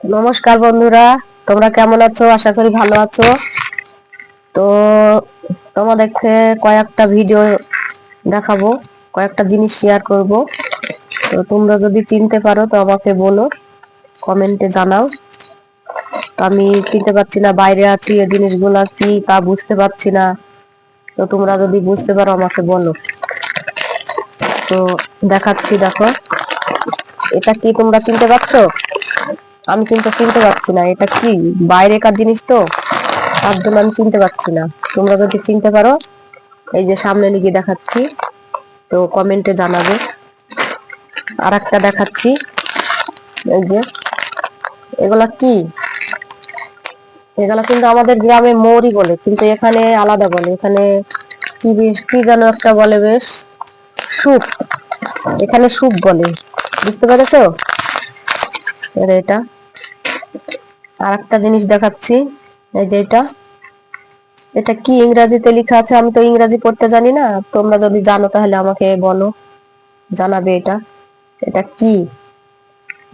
নমস্কার বন্ধুরা, তোমরা কেমন আছো? আশা করি ভালো আছো। তো তোমাদেরকে কয়েকটা ভিডিও দেখাবো, কয়েকটা জিনিস শেয়ার করব। তো তোমরা যদি চিনতে পারো, তো আমাকে বলো কমেন্টে জানাও। তো আমি চিনতে পারছি না, বাইরে আছি, এই জিনিসগুলা কি তা বুঝতে পারছি না। তো তোমরা যদি বুঝতে পারো, আমাকে বলো। তো দেখাচ্ছি, দেখো। এটা কি তোমরা চিনতে পারছ? আমি কিন্তু চিনতে পারছি না, এটা কি? বাইরেকার জিনিস তো? তার জন্য আমি চিনতে পারছি না। তোমরা যদি চিনতে পারো, এই যে সামনে লিখে দেখাচ্ছি, তো কমেন্টে জানাবে। আর একটা দেখাচ্ছি, এই যে, এগুলা কি? এগুলা কিন্তু আমাদের গ্রামে মৌরি বলে, কিন্তু এখানে আলাদা বলে। এখানে কি বেশ, কি যেন একটা বলে বেশ সুপ এখানে সুপ বলে। বুঝতে পেরেছ? এটা। আর একটা জিনিস দেখাচ্ছি, এই যে এটা। এটা কি ইংরেজিতে লেখা আছে? আমি তো ইংরেজি পড়তে জানি না। তোমরা যদি জানো তাহলে আমাকে বলো, জানাবে এটা। এটা কি?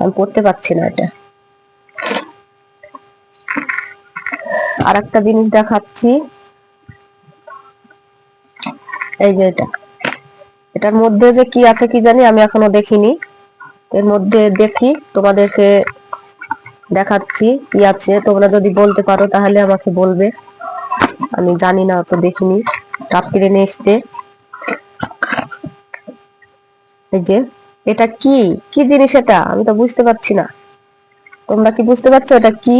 আমি পড়তে পারছি না এটা। আর একটা জিনিস দেখাচ্ছি, এই যে এটা। এটার মধ্যে যে কি আছে কি জানি আমি এখনও দেখিনি। এর মধ্যে দেখি, তোমাদেরকে দেখাচ্ছি কি আছে। তোমরা যদি বলতে পারো, তাহলে আমাকে বলবে। আমি জানি না তো দেখিনি। রাত্রিরে নিয়ে এসতে এই যে, এটা কি? কি জিনিস এটা? আমি তো বুঝতে পারছি না। তোমরা কি বুঝতে পারছ এটা কি?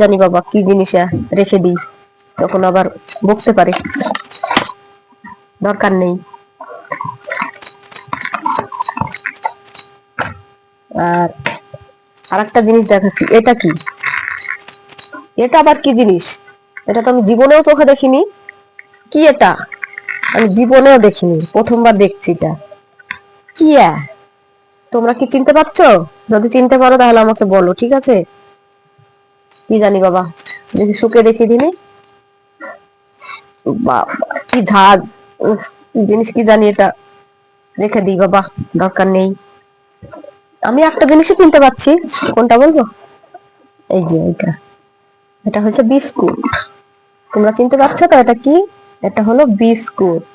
জানি বাবা, কি জিনিস রেখে দিই। তখন আবার বকতে পারে। দরকার নেই। আর আরেকটা জিনিস দেখাচ্ছি, এটা কি? এটা আবার কি জিনিস? এটা তো আমি জীবনেও চোখে দেখিনি। কি এটা? আমি জীবনেও দেখিনি, প্রথমবার দেখছি এটা। কি? তোমরা কি চিনতে পারছ? যদি চিনতে পারো তাহলে আমাকে বলো, ঠিক আছে? কি জানি বাবা, দেখি শুকে দেখি দিনি। বাবা, কি ঝাঁজ জিনিস কি জানি এটা। রেখে দিই বাবা, দরকার নেই। আমি একটা জিনিসই কিনতে পারছি কোনটা বলব? এই যে এটা এটা হচ্ছে বিস্কুট। তোমরা চিনতে পারছ তো এটা কি? এটা হলো বিস্কুট।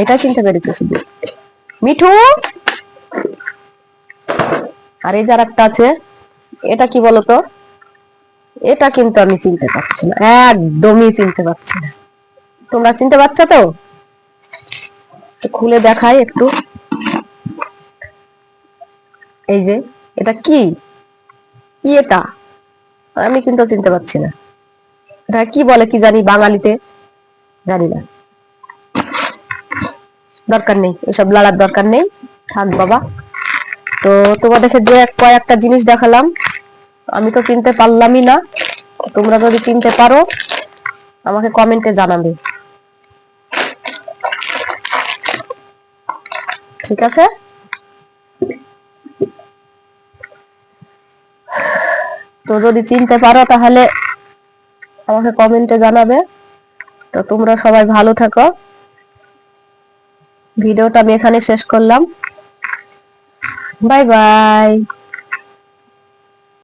এটা চিনতে পেরেছি শুধু। মিঠু! আর এই যার একটা আছে। এটা কি বলতো? এটা কিন্তু আমি চিনতে পারছি না। একদমই চিনতে পারছি না। তোমরা চিনতে পারছ তো? খুলে দেখাই একটু। এই যে, এটা কি? কি এটা? আমি কিন্তু চিনতে পারছি না। এটা কি বলে কি জানি বাঙালিতে? জানি না। দরকার নেই, এসব লড়ার দরকার নেই। থাক বাবা। তো তোমাদেরকে যে কয়েকটা জিনিস দেখালাম, আমি তো চিনতে পারলামই না। তোমরা যদি চিনতে পারো, আমাকে কমেন্টে জানাবে। ঠিক আছে? তো যদি চিনতে পারো তাহলে আমাকে কমেন্টে জানাবে। তো তোমরা সবাই ভালো থাকো। ভিডিওটা আমি এখানে শেষ করলাম। Bye bye